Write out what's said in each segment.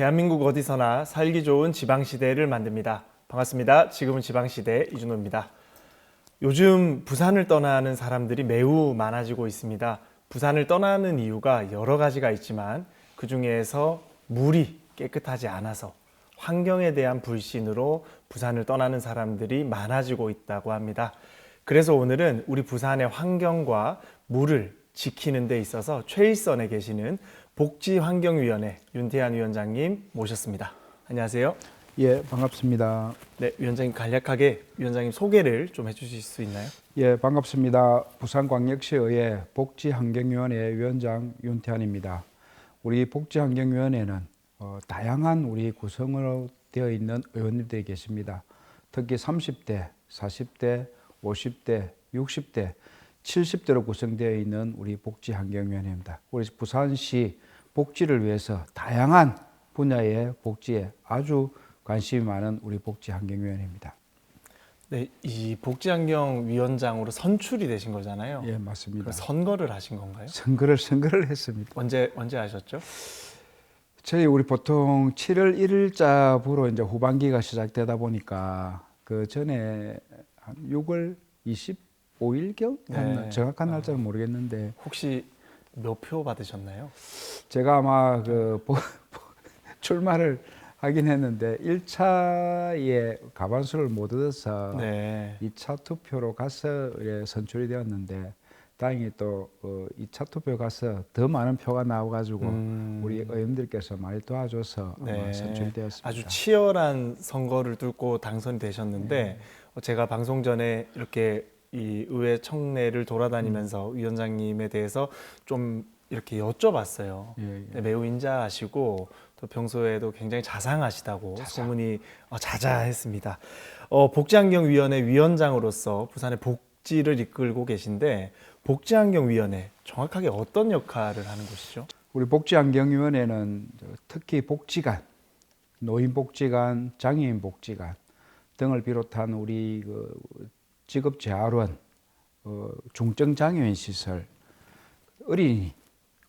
대한민국 어디서나 살기 좋은 지방시대를 만듭니다. 반갑습니다. 지금은 지방시대 이준호입니다. 요즘 부산을 떠나는 사람들이 매우 많아지고 있습니다. 부산을 떠나는 이유가 여러 가지가 있지만 그 중에서 물이 깨끗하지 않아서 환경에 대한 불신으로 부산을 떠나는 사람들이 많아지고 있다고 합니다. 그래서 오늘은 우리 부산의 환경과 물을 지키는 데 있어서 최일선에 계시는 복지환경위원회 윤태한 위원장님 모셨습니다. 안녕하세요. 예, 반갑습니다. 네, 위원장님 간략하게 위원장님 소개를 좀 해주실 수 있나요? 예, 반갑습니다. 부산광역시의회 복지환경위원회 위원장 윤태환입니다. 우리 복지환경위원회는 어, 다양한 우리 구성으로 되어 있는 의원님들이 계십니다. 특히 30대, 40대, 50대, 60대, 70대로 구성되어 있는 우리 복지환경위원회입니다. 우리 부산시 복지를 위해서 다양한 분야의 복지에 아주 관심이 많은 우리 복지환경위원회입니다. 네, 이 복지환경위원장으로 선출이 되신 거잖아요. 예, 맞습니다. 그 선거를 하신 건가요? 선거를 선거를 했습니다. 언제 언제 하셨죠? 저희 우리 보통 7월 1일자 부로 이제 후반기가 시작되다 보니까 그 전에 한 6월 25일경 네. 정확한 아. 날짜는 모르겠는데 혹시 몇 표 받으셨나요? 제가 아마 그 보- 보- 출마를 하긴 했는데 1차에 가반수를 못 얻어서 네. 2차 투표로 가서 예, 선출이 되었는데 다행히 또 어, 2차 투표 가서 더 많은 표가 나와가지고 음, 우리 의원들께서 많이 도와줘서 어, 네. 선출이 되었습니다. 아주 치열한 선거를 뚫고 당선이 되셨는데 네. 어, 제가 방송 전에 이렇게 이 의회 청내를 돌아다니면서 음. 위원장님에 대해서 좀 이렇게 여쭤봤어요. 예, 예. 네, 매우 인자하시고 또 평소에도 굉장히 자상하시다고 소문이 어, 자자했습니다. 어, 복지환경위원회 위원장으로서 부산의 복지를 이끌고 계신데 복지환경위원회 정확하게 어떤 역할을 하는 곳이죠? 우리 복지환경위원회는 저 특히 복지관, 노인복지관, 장애인복지관 등을 비롯한 우리 그 직업 재활원, 어, 중증 장애인 시설, 어린이,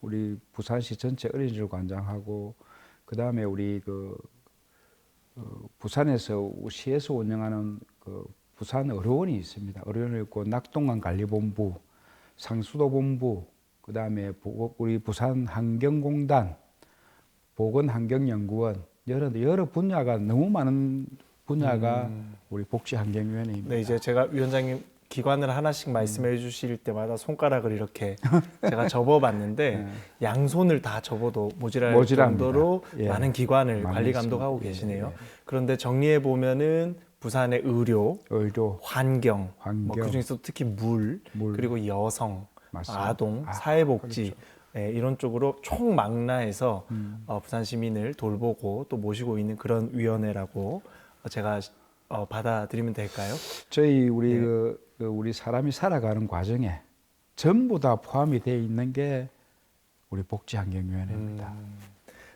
우리 부산시 전체 어린이를 관장하고 그 다음에 우리 그 어, 부산에서 시에서 운영하는 그 부산 의료원이 있습니다. 의료원이 있고 낙동강 관리본부, 상수도본부, 그 다음에 우리 부산 환경공단, 보건환경연구원 여러 여러 분야가 너무 많은 분야가 음. 우리 복지환경위원회입니다. 네, 이제 제가 위원장님 기관을 하나씩 음. 말씀해 주실 때마다 손가락을 이렇게 제가 접어봤는데 네. 양손을 다 접어도 모자랄 모자랍니다. 정도로 예. 많은 기관을 많이 관리. 감독하고 예, 계시네요. 예. 그런데 정리해 보면은 부산의 의료, 의료, 환경, 환경, 뭐 그중에서 특히 물, 물, 그리고 여성, 맞습니다. 아동, 아, 사회복지 그렇죠. 예, 이런 쪽으로 총망라해서 음. 어, 부산 시민을 돌보고 또 모시고 있는 그런 위원회라고 어, 제가 어, 받아들이면 될까요? 저희 우리 네. 그, 그 우리 사람이 살아가는 과정에 전부 다 포함이 되어 있는 게 우리 복지환경위원회입니다. 음,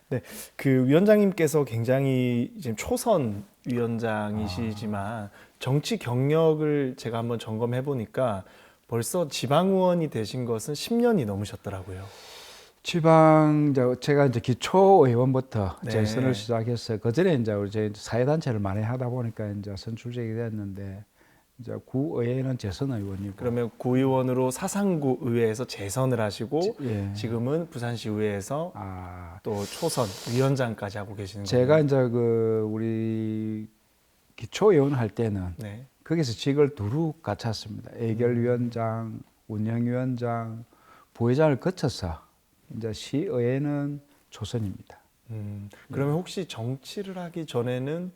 네, 그 위원장님께서 굉장히 지금 초선 위원장이시지만 정치 경력을 제가 한번 점검해 보니까 벌써 지방 의원이 되신 것은 10년이 넘으셨더라고요. 지방 저 제가 이제 기초 의원부터 네. 재선을 시작해서 그 전에 이제 우리 저희 사회 단체를 많이 하다 보니까 이제 선출직이 됐는데 이제 구 의회는 재선 의원이고 그러면 구의원으로 사상구 의회에서 재선을 하시고 예. 지금은 부산시 의회에서 아 또 초선 위원장까지 하고 계시는 제가 거예요. 이제 그 우리 기초 의원 할 때는 네. 거기서 직을 두루 갖췄습니다. 애결위원장, 운영위원장, 부회장을 거쳐서 이제 시의회는 초선입니다. 음, 그러면 혹시 정치를 하기 전에는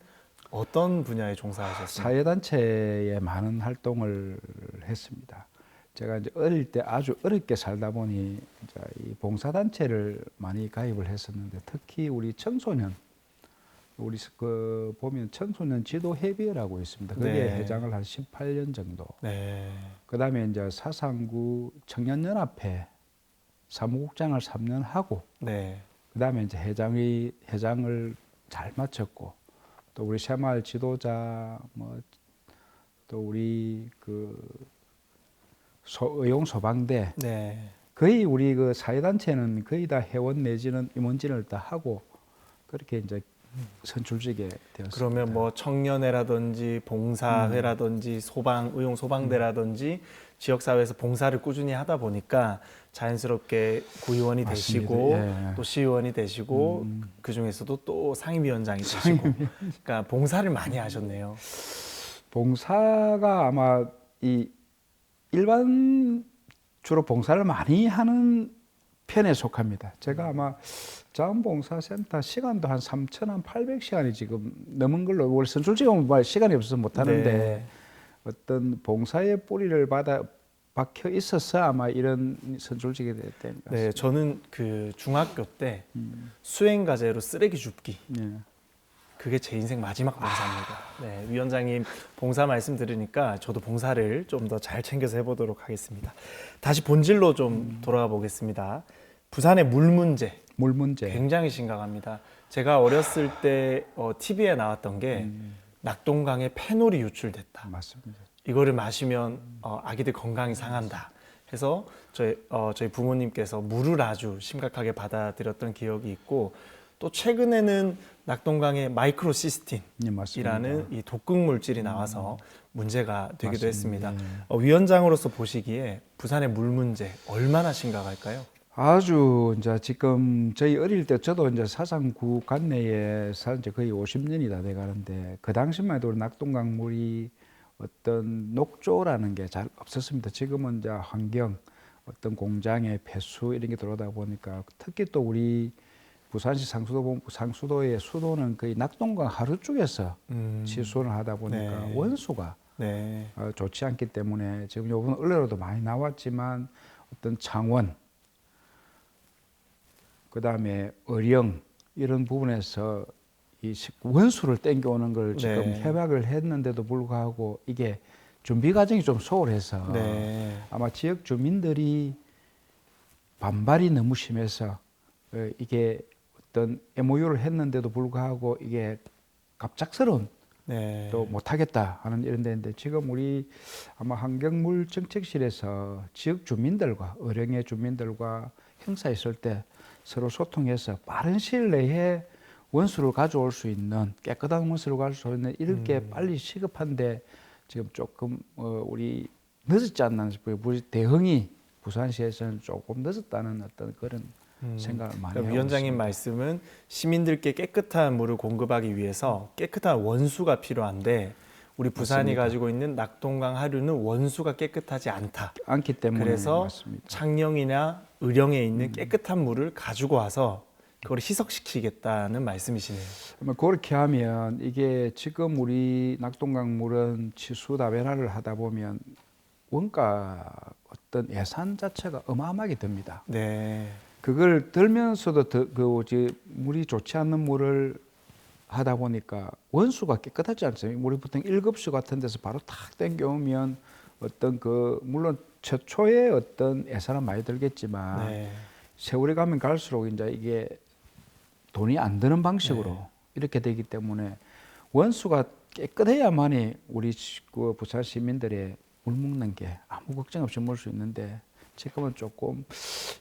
어떤 분야에 종사하셨어요? 사회단체에 많은 활동을 했습니다. 제가 이제 어릴 때 아주 어렵게 살다 보니 이제 이 봉사단체를 많이 가입을 했었는데 특히 우리 청소년 우리 그 보면 청소년 지도 협의회라고 있습니다. 거기에 네. 회장을 한 18년 정도. 네. 그다음에 이제 사상구 청년연합회 사무국장을 3년 하고 네. 그다음에 이제 회장이 회장을 잘 마쳤고 또 우리 새마을 지도자 뭐 또 우리 그 소, 의용 소방대 네. 거의 우리 그 사회단체는 거의 다 회원 내지는 임원진을 다 하고 그렇게 이제 선출직에 되었습니다. 그러면 뭐 청년회라든지 봉사회라든지 음. 소방 의용 소방대라든지 지역 사회에서 봉사를 꾸준히 하다 보니까 자연스럽게 구의원이 맞습니다. 되시고 예. 또 시의원이 되시고 음. 그 중에서도 또 상임위원장이 되시고 그러니까 봉사를 많이 하셨네요. 봉사가 아마 이 일반 주로 봉사를 많이 하는 편에 속합니다. 제가 아마 자원봉사센터 시간도 한 3,800시간이 지금 넘은 걸로 월 선출직은 뭐 시간이 없어서 못 하는데 네. 어떤 봉사의 뿌리를 받아 박혀 있어서 아마 이런 선출직이 됐던 것 같습니다. 네, 저는 그 중학교 때 음, 수행 과제로 쓰레기 줍기 예. 그게 제 인생 마지막 봉사입니다. 네, 위원장님 봉사 말씀 들으니까 저도 봉사를 좀 더 잘 챙겨서 해보도록 하겠습니다. 다시 본질로 좀 돌아가 보겠습니다. 부산의 물 문제 물 문제. 굉장히 심각합니다. 제가 어렸을 때 어, TV에 나왔던 게 음, 낙동강에 페놀이 유출됐다. 맞습니다. 이거를 마시면 어, 아기들 건강이 상한다. 해서 저희 어, 저희 부모님께서 물을 아주 심각하게 받아들였던 기억이 있고 또 최근에는 낙동강에 마이크로시스틴이라는 예. 이 독극 물질이 나와서 문제가 되기도 맞습니다. 했습니다. 예. 어, 위원장으로서 보시기에 부산의 물 문제 얼마나 심각할까요? 아주 이제 지금 저희 어릴 때 저도 이제 사상구 관내에 산 지 거의 50년이 다 돼 가는데 그 당시만 해도 낙동강 물이 어떤 녹조라는 게 잘 없었습니다. 지금은 이제 환경 어떤 공장의 폐수 이런 게 들어오다 보니까 특히 또 우리 부산시 상수도 본부 상수도의 수도는 거의 낙동강 하루 쪽에서 음, 치수를 하다 보니까 네. 원수가 네. 어, 좋지 않기 때문에 지금 요번 언론에도 많이 나왔지만 어떤 창원 그다음에 의령 이런 부분에서 이 식- 원수를 땡겨오는 걸 지금 네. 협약을 했는데도 불구하고 이게 준비 과정이 좀 소홀해서 네. 아마 지역 주민들이 반발이 너무 심해서 어, 이게 어떤 MOU를 했는데도 불구하고 이게 갑작스러운 네. 또 못하겠다 하는 이런 데인데 지금 우리 아마 환경물 정책실에서 지역 주민들과 어령의 주민들과 행사했을 때 서로 소통해서 빠른 시일 내에 원수를 가져올 수 있는 깨끗한 원수를 가져올 수 있는 이렇게 음. 빨리 시급한데 지금 조금 어 우리 늦었지 않나 싶어요. 우리 대응이 부산시에서는 조금 늦었다는 어떤 그런 음. 생각을 많이 그러니까 위원장님. 말씀은 시민들께 깨끗한 물을 공급하기 위해서 깨끗한 원수가 필요한데 우리 부산이 맞습니다. 가지고 있는 낙동강 하류는 원수가 깨끗하지 않다. 않기 때문에 그래서 맞습니다. 창녕이나 의령에 있는 음. 깨끗한 물을 가지고 와서 그걸 희석시키겠다는 말씀이시네요. 뭐 그렇게 하면 이게 지금 우리 낙동강 물은 치수 다변화를 하다 보면 원가 어떤 예산 자체가 어마어마하게 듭니다. 네. 그걸 들면서도 더, 그 물이 좋지 않는 물을 하다 보니까 원수가 깨끗하지 않습니까? 우리 보통 일급수 같은 데서 바로 탁 땡겨오면 어떤 그 물론 최초의 어떤 예산은 많이 들겠지만 네. 세월이 가면 갈수록 이제 이게 돈이 안 드는 방식으로 네. 이렇게 되기 때문에 원수가 깨끗해야만이 우리 시- 그 부산 시민들의 물 먹는 게 아무 걱정 없이 먹을 수 있는데 지금은 조금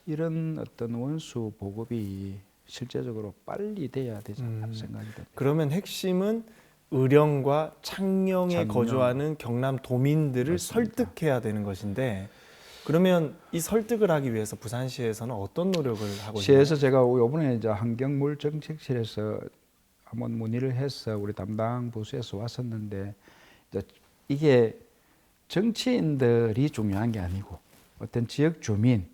이런 어떤 원수 보급이 실제적으로 빨리 돼야 되지 않나 음. 생각이 듭니다. 그러면 핵심은 의령과 창녕에 창녕. 거주하는 경남 도민들을 맞습니다. 설득해야 되는 것인데 그러면 이 설득을 하기 위해서 부산시에서는 어떤 노력을 하고 있나요? 시에서 제가 이번에 이제 환경물 정책실에서 한번 문의를 해서 우리 담당 부서에서 왔었는데 이제 이게 정치인들이 중요한 게 아니고 어떤 지역 주민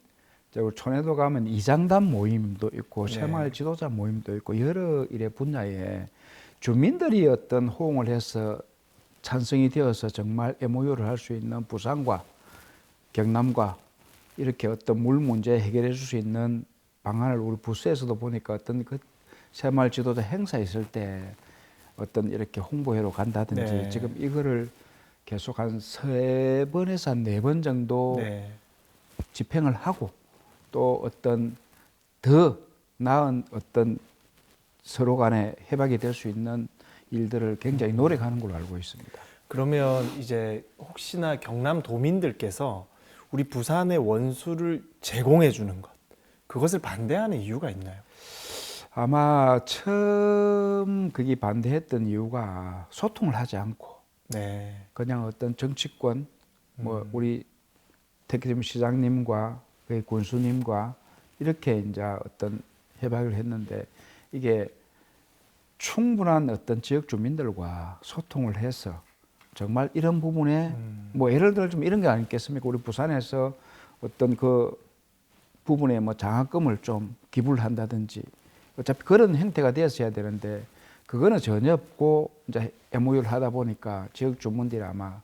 우리 촌에도 가면 이장단 모임도 있고 네. 새마을 지도자 모임도 있고 여러 일의 분야에 주민들이 어떤 호응을 해서 찬성이 되어서 정말 MOU를 할 수 있는 부산과 경남과 이렇게 어떤 물 문제 해결해 줄 수 있는 방안을 우리 부서에서도 보니까 어떤 그 새마을 지도자 행사 있을 때 어떤 이렇게 홍보회로 간다든지 네. 지금 이거를 계속 한 세 번에서 한 네 번 정도 네. 집행을 하고 또 어떤 더 나은 어떤 서로 간에 협약이 될 수 있는 일들을 굉장히 노력하는 걸로 알고 있습니다. 그러면 이제 혹시나 경남 도민들께서 우리 부산의 원수를 제공해 주는 것 그것을 반대하는 이유가 있나요? 아마 처음 그게 반대했던 이유가 소통을 하지 않고 네. 그냥 어떤 정치권 뭐 음. 우리 태기림 시장님과 그 군수님과 이렇게 이제 어떤 협약을 했는데 이게 충분한 어떤 지역 주민들과 소통을 해서 정말 이런 부분에 음. 뭐 예를 들어 좀 이런 게 아니겠습니까? 우리 부산에서 어떤 그 부분에 뭐 장학금을 좀 기부를 한다든지 어차피 그런 형태가 되었어야 되는데 그거는 전혀 없고 이제 MOU를 하다 보니까 지역 주민들이 아마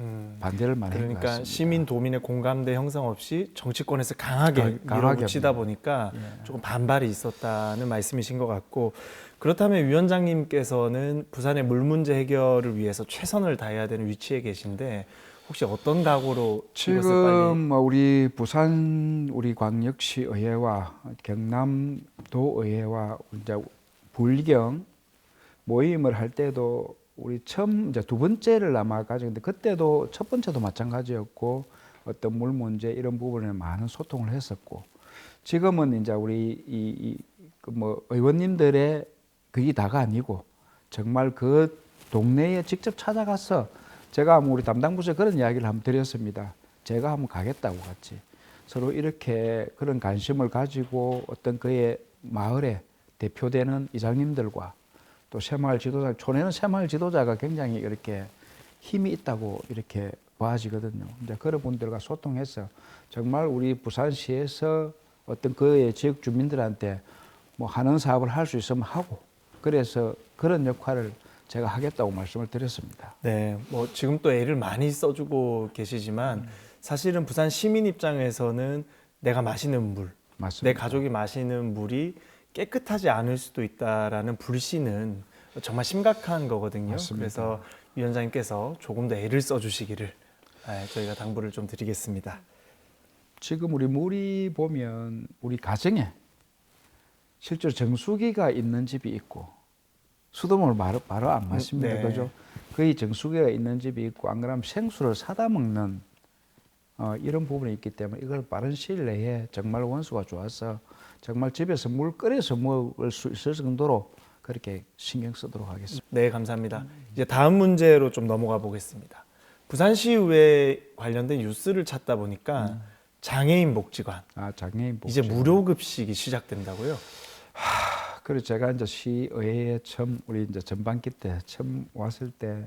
음. 반대를 많이 그러니까 같습니다. 시민 도민의 공감대 형성 없이 정치권에서 강하게 밀어붙이다. 보니까 예. 조금 반발이 있었다는 말씀이신 것 같고 그렇다면 위원장님께서는 부산의 물 문제 해결을 위해서 최선을 다해야 되는 위치에 계신데 혹시 어떤 각오로 지금 뭐 우리 부산 우리 광역시 의회와 경남도 의회와 이제 불경 모임을 할 때도 우리 처음 이제 두 번째를 아마 가졌는데 그때도 첫 번째도 마찬가지였고 어떤 물 문제 이런 부분에 많은 소통을 했었고 지금은 이제 우리 이뭐 의원님들의 그게 다가 아니고 정말 그 동네에 직접 찾아가서 제가 우리 담당 부서에 그런 이야기를 한번 드렸습니다. 제가 한번 가겠다고 같이 서로 이렇게 그런 관심을 가지고 어떤 그의 마을에 대표되는 이장님들과 또 새마을 지도자 촌에는 새마을 지도자가 굉장히 이렇게 힘이 있다고 이렇게 봐지거든요. 이제 그런 분들과 소통해서 정말 우리 부산시에서 어떤 그의 지역 주민들한테 뭐 하는 사업을 할 수 있으면 하고 그래서 그런 역할을 제가 하겠다고 말씀을 드렸습니다. 네, 뭐 지금 또 애를 많이 써주고 계시지만 사실은 부산 시민 입장에서는 내가 마시는 물, 맞습니다. 내 가족이 마시는 물이 깨끗하지 않을 수도 있다라는 불신은 정말 심각한 거거든요. 맞습니다. 그래서 위원장님께서 조금 더 애를 써주시기를 아, 저희가 당부를 좀 드리겠습니다. 지금 우리 물이 보면 우리 가정에 실제로 정수기가 있는 집이 있고 수돗물 바로, 바로 안 마십니다. 네. 그죠? 거의 정수기가 있는 집이 있고 안 그러면 생수를 사다 먹는 어, 이런 부분이 있기 때문에 이걸 빠른 시일 내에 정말 원수가 좋아서 정말 집에서 물 끓여서 먹을 수 있을 정도로 그렇게 신경 쓰도록 하겠습니다. 네, 감사합니다. 이제 다음 문제로 좀 넘어가 보겠습니다. 부산시의회 관련된 뉴스를 찾다 보니까 장애인 복지관 아, 장애인 복지. 이제 무료 급식이 시작된다고요? 그래서 제가 이제 시의회에 처음 우리 이제 전반기 때 처음 왔을 때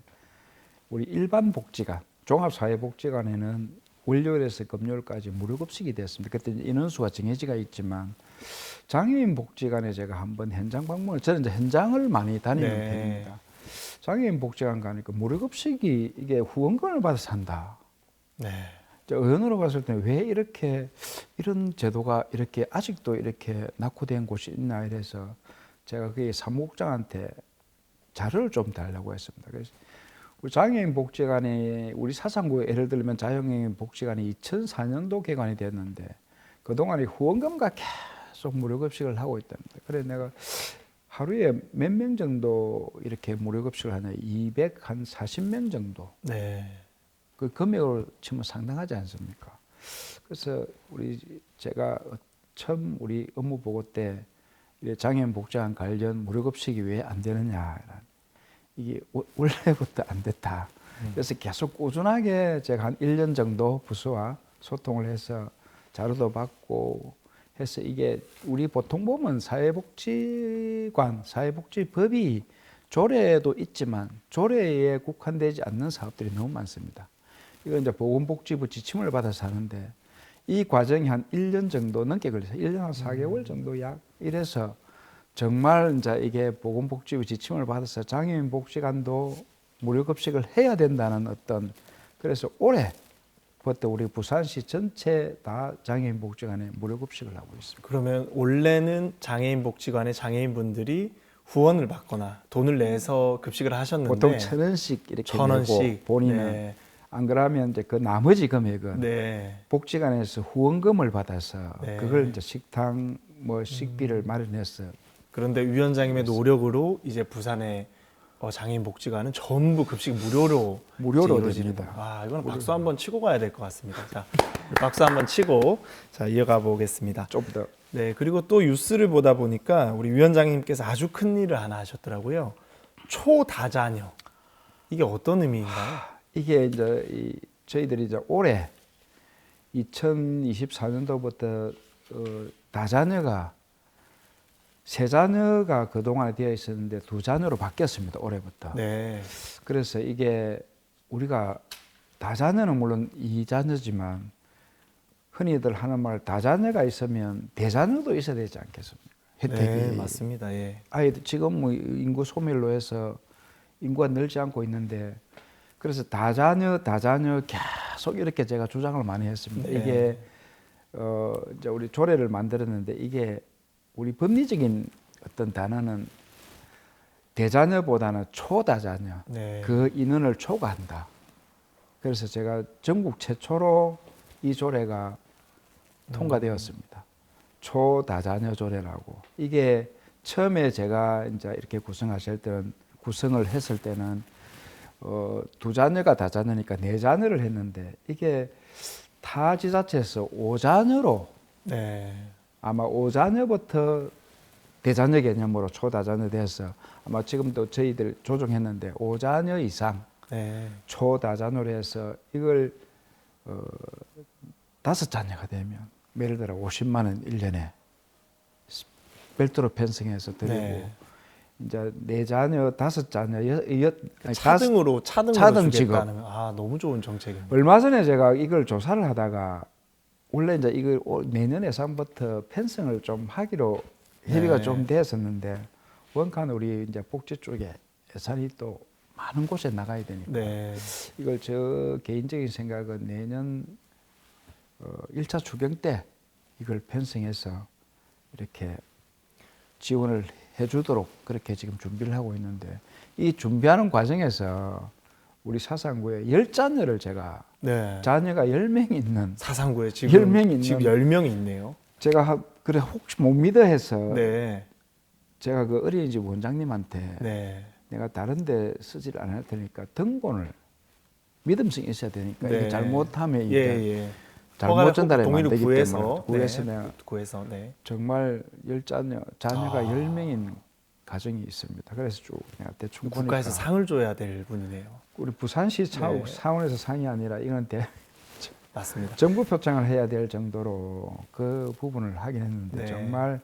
우리 일반 복지관 종합 사회 복지관에는 월요일에서 금요일까지 무료 급식이 됐습니다. 그때 인원수가 정해지가 있지만 장애인 복지관에 제가 한번 현장 방문을 저는 이제 현장을 많이 다니는 네. 편입니다. 장애인 복지관 가니까 무료 급식이 이게 후원금을 받아서 한다. 네. 저 의원으로 봤을 때 왜 이렇게 이런 제도가 이렇게 아직도 이렇게 낙후된 곳이 있나 이래서 제가 그 사무국장한테 자료를 좀 달라고 했습니다. 그래서 우리 장애인 복지관이 우리 사상구에 예를 들면 자영애인 복지관이 2004년도 개관이 됐는데 그동안에 후원금과 계속 무료급식을 하고 있답니다. 그래서 내가 하루에 몇 명 정도 이렇게 무료급식을 하냐 200한 40명 정도 네. 그 금액으로 치면 상당하지 않습니까? 그래서 우리 제가 처음 우리 업무 보고 때 장애인 복지관 관련 무료급식이 왜 안 되느냐 이게 워- 원래부터 안 됐다. 그래서 계속 꾸준하게 제가 한 1년 정도 부서와 소통을 해서 자료도 받고 해서 이게 우리 보통 보면 사회복지관, 사회복지법이 조례도 있지만 조례에 국한되지 않는 사업들이 너무 많습니다. 이거 이제 보건복지부 지침을 받아서 하는데 이 과정이 한 1년 정도 넘게 걸려서 1년 한 4개월 정도 약 이래서 정말 이제 이게 보건복지부 지침을 받아서 장애인 복지관도 무료 급식을 해야 된다는 어떤 그래서 올해부터 우리 부산시 전체 다 장애인 복지관에 무료 급식을 하고 있습니다. 그러면 원래는 장애인 복지관의 장애인분들이 후원을 받거나 돈을 내서 급식을 하셨는데 보통 천 원씩 이렇게 천 원씩 본인은 네. 안 그러면 이제 그 나머지 금액은 네. 복지관에서 후원금을 받아서 네. 그걸 이제 식당 뭐 식비를 마련해서 그런데 위원장님의 노력으로 이제 부산의 어, 장애인 복지관은 전부 급식 무료로 무료로 됩니다. 거. 아, 이건 박수 한번 치고 가야 될 것 같습니다. 자, 박수 한번 치고 자 이어가 보겠습니다. 좀 더 네, 그리고 또 뉴스를 보다 보니까 우리 위원장님께서 아주 큰 일을 하나 하셨더라고요. 초다자녀. 이게 어떤 의미인가요? 이게 이제 이 저희들이 이제 올해 2024년도부터 어, 다자녀가 세 자녀가 그 동안에 되어 있었는데 두 자녀로 바뀌었습니다. 올해부터. 네. 그래서 이게 우리가 다자녀는 물론 이 자녀지만 흔히들 하는 말 다자녀가 있으면 대자녀도 있어야 되지 않겠습니까? 혜택이 네, 맞습니다. 예. 아이들 지금 뭐 인구 소멸로 해서 인구가 늘지 않고 있는데 그래서 다자녀 다자녀 계속 이렇게 제가 주장을 많이 했습니다. 네. 이게 어 이제 우리 조례를 만들었는데 이게 우리 법리적인 어떤 단어는 대자녀보다는 초다자녀 네. 그 인원을 초과한다. 그래서 제가 전국 최초로 이 조례가 통과되었습니다. 초다자녀 조례라고. 이게 처음에 제가 이제 이렇게 구성하실 때는 구성을 했을 때는 어, 두 자녀가 다자녀니까 네 자녀를 했는데 이게 타 지자체에서 오자녀로 네. 아마 오자녀부터 대자녀 개념으로 초다자녀 돼서 아마 지금도 저희들 조정했는데 오자녀 이상 네. 초다자녀로 해서 이걸 어, 다섯 자녀가 되면 예를 들어 50만 원 1년에 별도로 편성해서 드리고 네. 이제 네 자녀 다섯 자녀 여, 여, 다섯- 차등으로 차등으로 차등 주겠다는 아, 너무 좋은 정책입니다. 얼마 전에 제가 이걸 조사를 하다가 원래 이제 이걸 올- 내년 예산부터 편성을 좀 하기로 협의가 네. 좀 됐었는데 원칸 우리 이제 복지 쪽에 예산이 또 많은 곳에 나가야 되니까 네. 이걸 저 개인적인 생각은 내년 어, 1차 추경 때 이걸 편성해서 이렇게 지원을 해주도록 그렇게 지금 준비를 하고 있는데 이 준비하는 과정에서 우리 사상구에 열 자녀를 제가 네. 자녀가 열명 있는 사상구에 지금 열 명이 지금 있는- 열 명이 있네요. 제가 하- 그래 혹시 못 믿어 해서 네. 제가 그 어린이집 원장님한테 네. 내가 다른 데 쓰질 않을 테니까 등본을 믿음성이 있어야 되니까 네. 이게 잘못하면 예, 이게 예. 잘못 허가를 전달하면 동의를 안 되기 구해서 때문에 구해서 네. 구해서 네. 정말 열 자녀 자녀가 아. 열 명인 가정이 있습니다. 그래서 쭉 내가 대충 국가에서 보니까 상을 줘야 될 분이네요. 우리 부산시 차, 네. 차원에서 상이 아니라 이건 대, 맞습니다. 정부 표창을 해야 될 정도로 그 부분을 하긴 했는데 네. 정말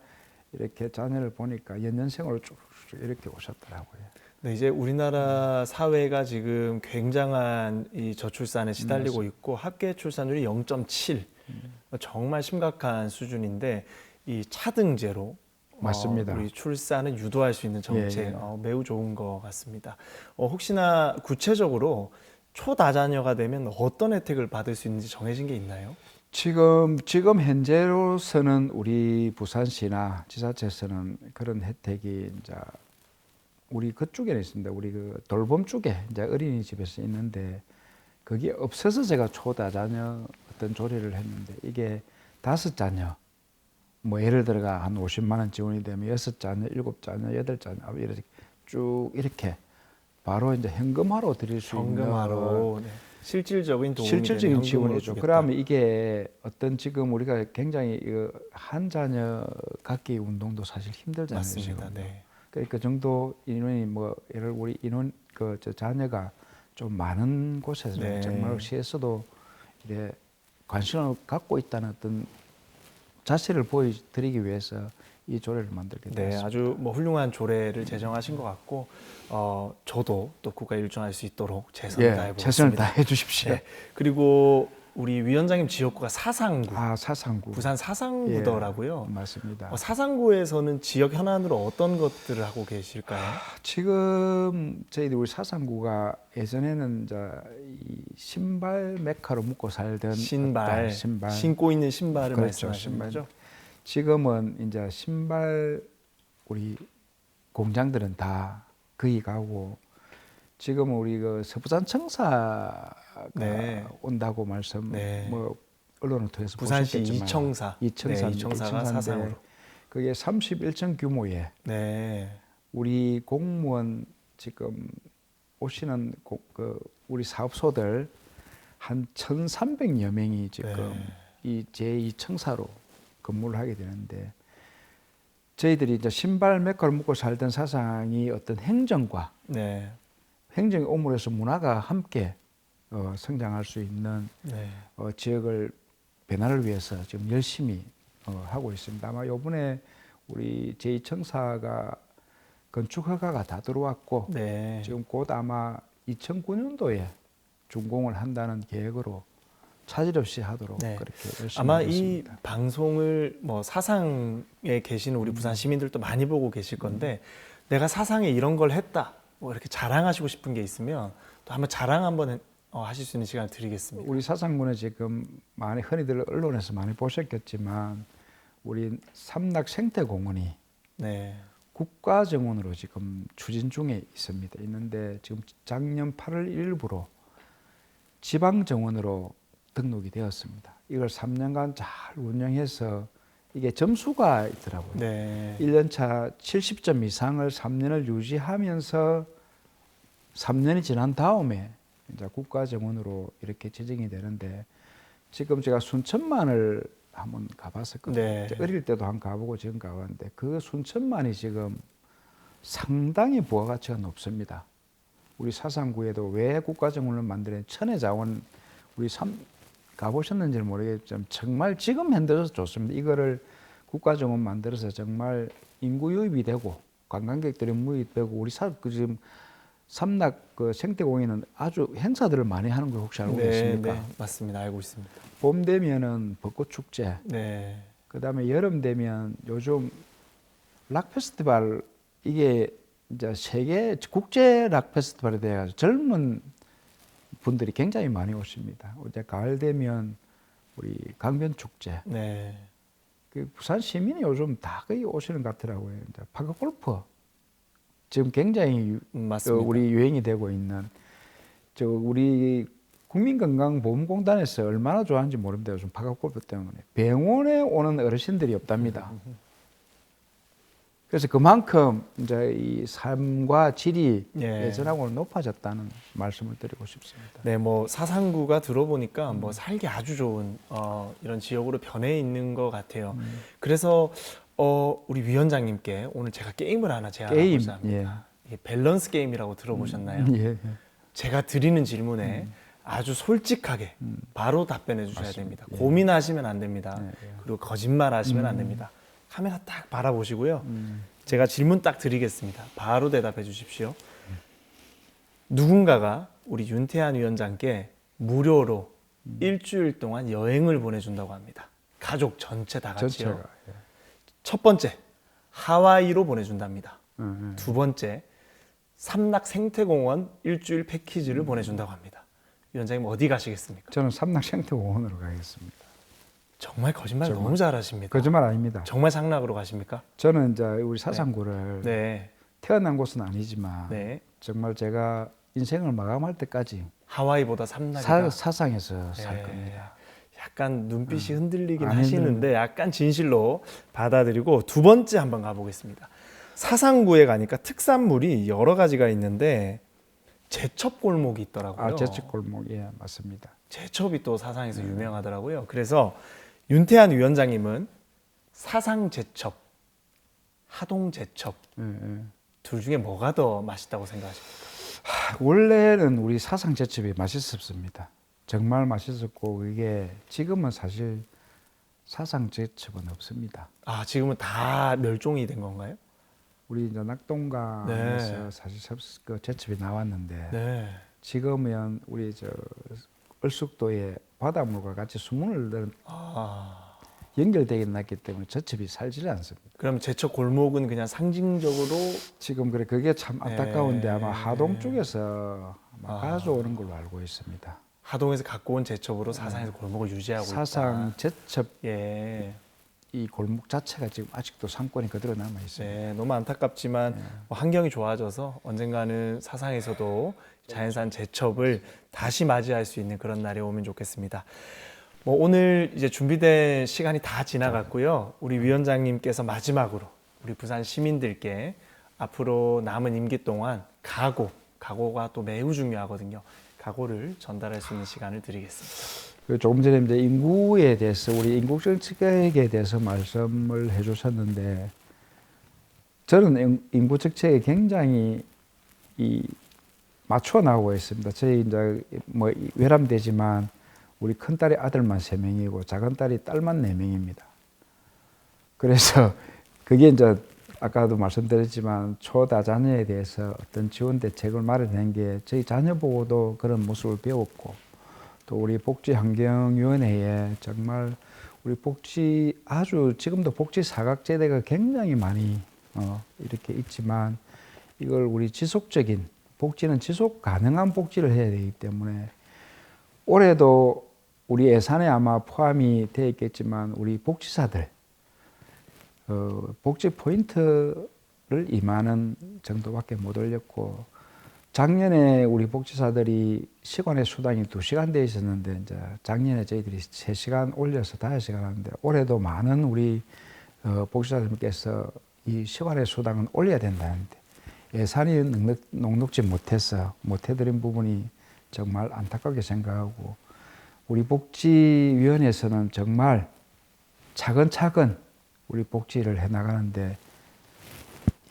이렇게 자녀를 보니까 연년생으로 쭉 이렇게 오셨더라고요. 네, 이제 우리나라 사회가 지금 굉장한 이 저출산에 시달리고 맞습니다. 있고 합계 출산율이 0.7 음. 정말 심각한 수준인데 이 차등제로 맞습니다. 어, 우리 출산을 유도할 수 있는 정책 예, 예. 어, 매우 좋은 것 같습니다. 어, 혹시나 구체적으로 초다자녀가 되면 어떤 혜택을 받을 수 있는지 정해진 게 있나요? 지금 지금 현재로서는 우리 부산시나 지자체에서는 그런 혜택이 이제 우리 그쪽에는 있습니다. 우리 그 돌봄 쪽에 이제 어린이집에서 있는데 그게 없어서 제가 초다자녀 어떤 조례를 했는데 이게 다섯 자녀 뭐 예를 들어가 한 50만 원 지원이 되면 여섯 자녀, 일곱 자녀, 여덟 자녀 이렇게 쭉 이렇게 바로 이제 현금화로 드릴 수 있는 현금화로 네. 실질적인 도움이 실질적인 지원이죠. 그러면 이게 어떤 지금 우리가 굉장히 한 자녀 갖기 운동도 사실 힘들잖아요. 맞습니다. 네. 그러니까 그 정도 인원이 뭐 예를 우리 인원 그 저 자녀가 좀 많은 곳에서 네. 정말 시에서도 이래 관심을 갖고 있다는 어떤 자세를 보여드리기 위해서 이 조례를 만들게 네, 되었습니다. 아주 뭐 훌륭한 조례를 제정하신 것 같고 어, 저도 또 국가에 일정할 수 있도록 최선을 예, 다해 보겠습니다. 최선을 다해 주십시오. 네, 그리고 우리 위원장님 지역구가 사상구, 아 사상구 부산 사상구더라고요. 예, 맞습니다. 어, 사상구에서는 지역 현안으로 어떤 것들을 하고 계실까요? 지금 저희들 우리 사상구가 예전에는 이제 이 신발 메카로 묵고 살던 신발, 신발 신고 있는 신발을 그렇죠, 말씀하시는 신발. 거죠? 지금은 이제 신발 우리 공장들은 다 거기 가고 지금 우리 그 서부산 청사가 네. 온다고 말씀 네. 뭐 언론을 통해서 부산시 보셨겠지만 이청사, 이청사 네, 이청사가 사상으로. 그게 31층 규모의 네, 우리 공무원 지금 오시는 고- 그 우리 사업소들 한 1,300여 명이 지금 네. 이 제2청사로 근무를 하게 되는데 저희들이 이제 신발 몇 걸음 먹고 살던 사상이 어떤 행정과 네. 행정의 오물에서 문화가 함께 어, 성장할 수 있는 네. 어, 지역을 변화를 위해서 지금 열심히 어, 하고 있습니다. 아마 요번에 우리 제2청사가 건축 허가가 다 들어왔고 네. 지금 곧 아마 2009년도에 준공을 한다는 계획으로 차질 없이 하도록 네. 그렇게 열심히 아마 이 하겠습니다. 방송을 뭐 사상에 계시는 우리 부산 시민들도 많이 보고 계실 건데 내가 사상에 이런 걸 했다 뭐 이렇게 자랑하시고 싶은 게 있으면 또 한번 자랑 한번 해- 어, 하실 수 있는 시간을 드리겠습니다. 우리 사상군에 지금 많이 흔히들 언론에서 많이 보셨겠지만 우리 삼락 생태공원이 네. 국가 정원으로 지금 추진 중에 있습니다. 있는데 지금 작년 8월 1일부로 지방 정원으로 등록이 되었습니다. 이걸 3년간 잘 운영해서 이게 점수가 있더라고요. 네. 1년차 70점 이상을 3년을 유지하면서 3년이 지난 다음에 이제 국가정원으로 이렇게 지정이 되는데 지금 제가 순천만을 한번 가봤었거든요. 네. 어릴 때도 한 가보고 지금 가봤는데 그 순천만이 지금 상당히 부가가치가 높습니다. 우리 사상구에도 왜 국가정원을 만드는 천혜자원 우리 삼 가보셨는지는 모르겠지만 정말 지금 현대로서 좋습니다. 이거를 국가정원 만들어서 정말 인구 유입이 되고 관광객들이 무입되고 우리 사, 그 지금 삼락 그 생태공원은 아주 행사들을 많이 하는 걸 혹시 알고 네, 계십니까? 네, 맞습니다. 알고 있습니다. 봄 되면은 벚꽃 축제, 네. 그다음에 여름 되면 요즘 락 페스티벌 이게 이제 세계 국제 락 페스티벌이 돼가지고 젊은 분들이 굉장히 많이 오십니다. 이제 가을 되면 우리 강변 축제, 네. 그 부산 시민이 요즘 다 거의 오시는 것 같더라고요. 이제 파크 골프 지금 굉장히 유- 음, 어, 맞습니다. 우리 유행이 되고 있는 저 우리 국민건강보험공단에서 얼마나 좋아하는지 모릅니다. 요즘 파크 골프 때문에 병원에 오는 어르신들이 없답니다. 그래서 그만큼 이제 이 삶과 질이 예. 예전하고는 높아졌다는 말씀을 드리고 싶습니다. 네, 뭐 사상구가 들어보니까 음. 뭐 살기 아주 좋은 어, 이런 지역으로 변해 있는 것 같아요. 음. 그래서 어, 우리 위원장님께 오늘 제가 게임을 하나 제안하고자 합니다. 예. 밸런스 게임이라고 들어보셨나요? 예, 예. 제가 드리는 질문에 아주 솔직하게 음. 바로 답변해 주셔야 맞습니다. 됩니다. 예. 고민하시면 안 됩니다. 예, 예. 그리고 거짓말 하시면 안 음. 됩니다. 카메라 딱 바라보시고요. 음. 제가 질문 딱 드리겠습니다. 바로 대답해 주십시오. 누군가가 우리 윤태한 위원장께 무료로 음. 일주일 동안 여행을 보내준다고 합니다. 가족 전체 다 같이요. 전체가 예. 첫 번째 하와이로 보내준답니다. 예, 예. 두 번째 삼락 생태공원 일주일 음. 패키지를 보내준다고 합니다. 위원장님 어디 가시겠습니까? 저는 삼락 생태공원으로 가겠습니다. 정말 거짓말 정말. 너무 잘하십니다. 거짓말 아닙니다. 정말 상락으로 가십니까? 저는 이제 우리 사상구를 네, 태어난 곳은 아니지만 네. 정말 제가 인생을 마감할 때까지 하와이보다 삼락이다. 사, 사상에서 네. 살 겁니다. 약간 눈빛이 흔들리긴 안 하시는데 약간 진실로 받아들이고 두 번째 한번 가보겠습니다. 사상구에 가니까 특산물이 여러 가지가 있는데 제첩 골목이 있더라고요. 아, 제철골목 예 맞습니다. 제첩이 또 사상에서 유명하더라고요. 그래서 윤태한 위원장님은 사상 제첩, 하동 제첩 예, 예. 둘 중에 뭐가 더 맛있다고 생각하십니까? 원래는 우리 사상 제첩이 맛있었습니다. 정말 맛있었고 이게 지금은 사실 사상 제첩은 없습니다. 아 지금은 다 멸종이 된 건가요? 우리 이제 낙동강에서 네. 사실 섭- 그 제첩이 나왔는데 네. 지금은 우리 저 얼숙도에 바닷물과 같이 수문을 아 연결되어 났기 때문에 제첩이 살지를 않습니다. 그럼 제첩 골목은 그냥 상징적으로 지금 그래 그게 참 안타까운데 네. 아마 하동 쪽에서 아마 아. 가져오는 걸로 알고 있습니다. 하동에서 갖고 온 제첩으로 사상에서 골목을 유지하고 네. 사상 제첩 있다. 예. 이 골목 자체가 지금 아직도 상권이 그대로 남아 있습니다. 네, 너무 안타깝지만 네. 뭐 환경이 좋아져서 언젠가는 사상에서도 자연산 제첩을 다시 맞이할 수 있는 그런 날이 오면 좋겠습니다. 뭐 오늘 이제 준비된 시간이 다 지나갔고요. 우리 위원장님께서 마지막으로 우리 부산 시민들께 앞으로 남은 임기 동안 각오, 각오가 또 매우 중요하거든요. 각오를 전달할 수 있는 시간을 드리겠습니다. 그 조금 전에 이제 인구에 대해서 우리 인구 정책에 대해서 말씀을 해주셨는데 저는 인- 인구 정책에 굉장히 이 맞춰 나오고 있습니다. 저희 이제 뭐 외람되지만 우리 큰 딸이 아들만 세 명이고 작은 딸이 딸만 네 명입니다. 그래서 그게 이제 아까도 말씀드렸지만 초다 자녀에 대해서 어떤 지원 대책을 마련한 게 저희 자녀 보고도 그런 모습을 배웠고 또 우리 복지환경위원회에 정말 우리 복지 아주 지금도 복지 사각지대가 굉장히 많이 어, 이렇게 있지만 이걸 우리 지속적인 복지는 지속 가능한 복지를 해야 되기 때문에 올해도 우리 예산에 아마 포함이 되어 있겠지만 우리 복지사들 어, 복지 포인트를 2만 원 정도밖에 못 올렸고 작년에 우리 복지사들이 시간의 수당이 2시간 돼 있었는데 이제 작년에 저희들이 3시간 올려서 5시간 하는데 올해도 많은 우리 어, 복지사들께서 이 시간의 수당은 올려야 된다는데 예산이 넉넉, 녹록지 못해서 못해드린 부분이 정말 안타깝게 생각하고 우리 복지위원회에서는 정말 차근차근 우리 복지를 해나가는데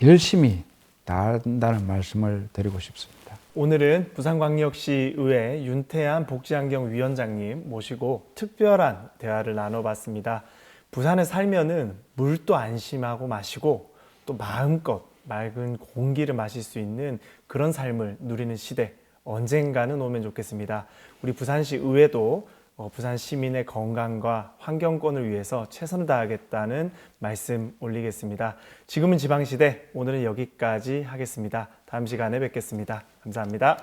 열심히 다한다는 말씀을 드리고 싶습니다. 오늘은 부산광역시 의회 윤태한 복지환경위원장님 모시고 특별한 대화를 나눠봤습니다. 부산에 살면은 물도 안심하고 마시고 또 마음껏 맑은 공기를 마실 수 있는 그런 삶을 누리는 시대 언젠가는 오면 좋겠습니다. 우리 부산시 의회도 어, 부산 시민의 건강과 환경권을 위해서 최선을 다하겠다는 말씀 올리겠습니다. 지금은 지방시대 오늘은 여기까지 하겠습니다. 다음 시간에 뵙겠습니다. 감사합니다.